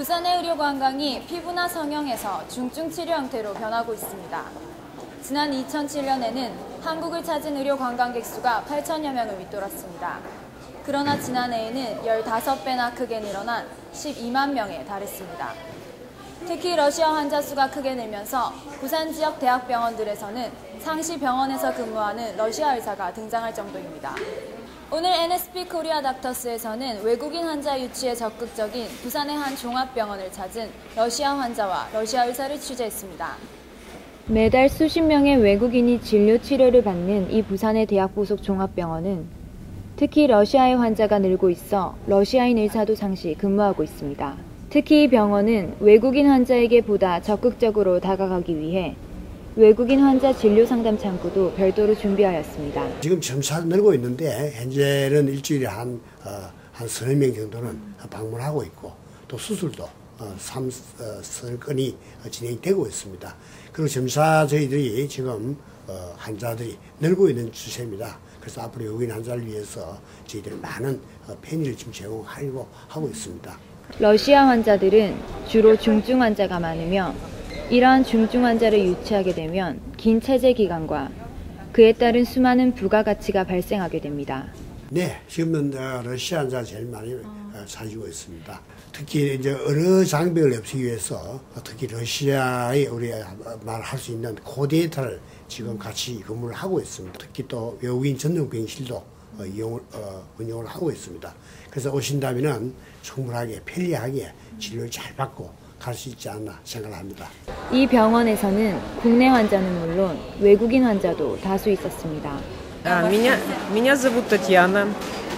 의료 관광이 피부나 성형에서 중증 치료 형태로 변하고 있습니다. 지난 2007년에는 한국을 찾은 의료 관광객 수가 8천여 명을 윗돌았습니다. 그러나 지난해에는 15배나 크게 늘어난 12만 명에 달했습니다. 특히 러시아 환자 수가 크게 늘면서 부산 지역 대학병원들에서는 상시 병원에서 근무하는 러시아 의사가 등장할 정도입니다. 오늘 NSP 코리아 닥터스에서는 외국인 환자 유치에 적극적인 부산의 한 종합병원을 찾은 러시아 환자와 러시아 의사를 취재했습니다. 매달 수십 명의 외국인이 진료 치료를 받는 이 부산의 대학 부속 종합병원은 특히 러시아의 환자가 늘고 있어 러시아인 의사도 상시 근무하고 있습니다. 특히 이 병원은 외국인 환자에게 보다 적극적으로 다가가기 위해 외국인 환자 진료 상담 창구도 별도로 준비하였습니다. 지금 점차 늘고 있는데 현재는 일주일에 한, 어, 한 서너 명 정도는 방문하고 있고 또 수술도 어, 3, 어, 서너 건이 진행되고 있습니다. 그리고 점차 저희들이 지금 어, 환자들이 늘고 있는 추세입니다. 그래서 앞으로 외국인 환자를 위해서 저희들이 많은 어, 편의를 지금 제공하려고 하고 있습니다. 러시아 환자들은 주로 중증 환자가 많으며 이러한 중증 환자를 유치하게 되면 긴 체제 기간과 그에 따른 수많은 부가가치가 발생하게 됩니다. 네, 지금은 어, 러시아 환자 제일 많이 어, 사주고 있습니다. 특히 이제 어느 장벽을 없애기 위해서 특히 러시아의 우리 말할 수 있는 코데이터를 지금 같이 근무를 하고 있습니다. 특히 또 외국인 전용 병실도 어, 이용을 어, 운영을 하고 있습니다. 그래서 오신다면은 충분하게 편리하게 진료를 잘 받고 갈 수 있지 않나 생각합니다. 이 병원에서는 국내 환자는 물론 외국인 환자도 다수 있었습니다. А, Меня, меня зовут Татьяна.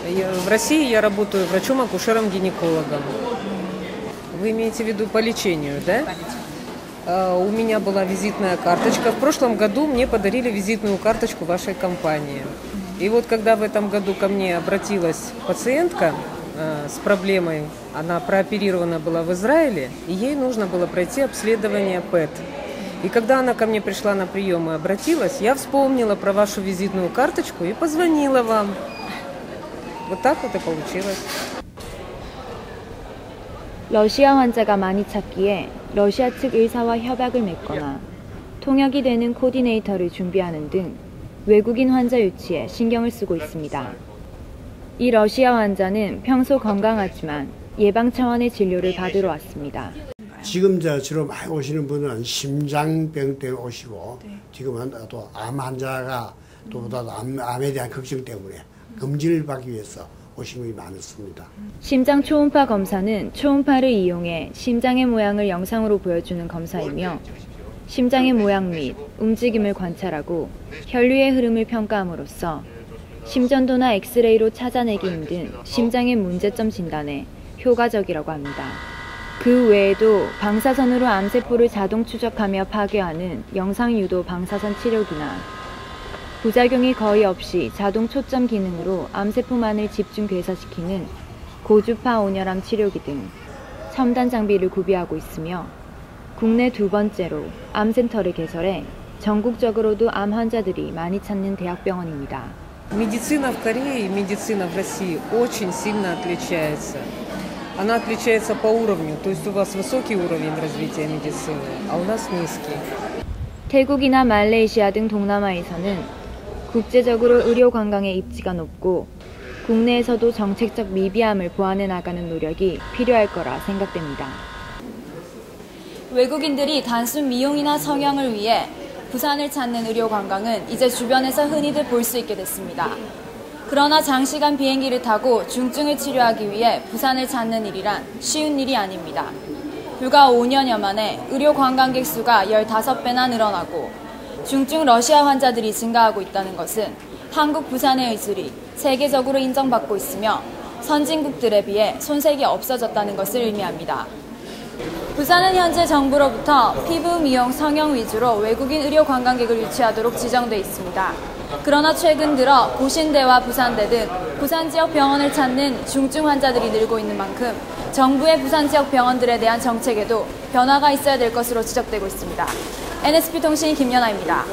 Я- В России я работаю врачом-акушером-гинекологом. Вы имеете в виду по лечению, да? А, У меня была визитная карточка. В прошлом году мне подарили визитную карточку вашей компании. И вот когда в этом году ко мне обратилась пациентка э, с проблемой, она прооперирована была в Израиле, и ей нужно было пройти обследование ПЭТ. И когда она ко мне пришла на прием и обратилась, я вспомнила про вашу визитную карточку и позвонила вам. Вот так вот и получилось. 러시아 환자가 많이 찾기에 러시아 측 의사와 협약을 맺거나 통역이 되는 코디네이터를 준비하는 등 외국인 환자 유치에 신경을 쓰고 있습니다. 이 러시아 환자는 평소 건강하지만 예방 차원의 진료를 받으러 왔습니다. 지금 저 주로 많이 오시는 분은 심장병 때문에 오시고 지금은 또 암 환자가 또 보다 암, 암에 대한 걱정 때문에 검진을 받기 위해서 오신 분이 많습니다. 심장 초음파 검사는 초음파를 이용해 심장의 모양을 영상으로 보여주는 검사이며 심장의 모양 및 움직임을 관찰하고 혈류의 흐름을 평가함으로써 심전도나 엑스레이로 찾아내기 힘든 심장의 문제점 진단에 효과적이라고 합니다. 그 외에도 방사선으로 암세포를 자동 추적하며 파괴하는 영상 유도 방사선 치료기나 부작용이 거의 없이 자동 초점 기능으로 암세포만을 집중 괴사시키는 고주파 온혈암 치료기 등 첨단 장비를 구비하고 있으며 국내 두 번째로 암센터를 개설해 전국적으로도 암 환자들이 많이 찾는 대학병원입니다. Медицина в Корее и медицина в России очень сильно отличается. Она отличается по уровню, то есть у вас высокий уровень развития медицины, а у нас низкий. 태국이나 말레이시아 등 동남아에서는 국제적으로 의료 관광의 입지가 높고 국내에서도 정책적 미비함을 보완해 나가는 노력이 필요할 거라 생각됩니다. 외국인들이 단순 미용이나 성형을 위해 부산을 찾는 의료 관광은 이제 주변에서 흔히들 볼 수 있게 됐습니다. 그러나 장시간 비행기를 타고 중증을 치료하기 위해 부산을 찾는 일이란 쉬운 일이 아닙니다. 불과 5년여 만에 의료 관광객 수가 15배나 늘어나고 중증 러시아 환자들이 증가하고 있다는 것은 한국 부산의 의술이 세계적으로 인정받고 있으며 선진국들에 비해 손색이 없어졌다는 것을 의미합니다. 부산은 현재 정부로부터 피부 미용 성형 위주로 외국인 의료 관광객을 유치하도록 지정돼 있습니다. 그러나 최근 들어 고신대와 부산대 등 부산 지역 병원을 찾는 중증 환자들이 늘고 있는 만큼 정부의 부산 지역 병원들에 대한 정책에도 변화가 있어야 될 것으로 지적되고 있습니다. NSP 통신 김연아입니다.